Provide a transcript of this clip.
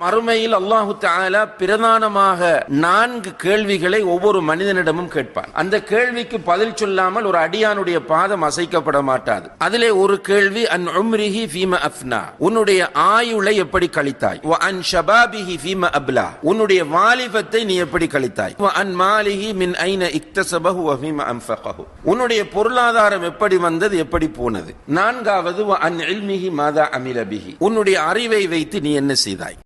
மறுமையில் அல்லாஹு தாலா பிரதானமாக நான்கு கேள்விகளை ஒவ்வொரு மனிதனிடமும் கேட்பான். அந்த கேள்விக்கு பதில் சொல்லாமல் ஒரு அடியானுடைய பாதம் அசைக்கப்பட மாட்டாது. அதிலே ஒரு கேள்வி அன் உம்ரிஹி ஃபீம அஃப்னா? உன்னுடைய ஆயுளை எப்படி கழித்தாய்? அன் ஷபாபிஹி ஃபீம அப்லா? உன்னுடைய வாலிபத்தை நீ எப்படி கழித்தாய்? அன் மாலிஹி மின் ஐன இக்தசபஹு ஃபீம அன்ஃபகஹு? உன்னுடைய பொருளாதாரம் எப்படி வந்தது எப்படி போனது? நான்காவது அன் இல்மிஹி மாதா அமிலபிஹி உன்னுடைய அறிவை வைத்து நீ என்ன செய்தாய்?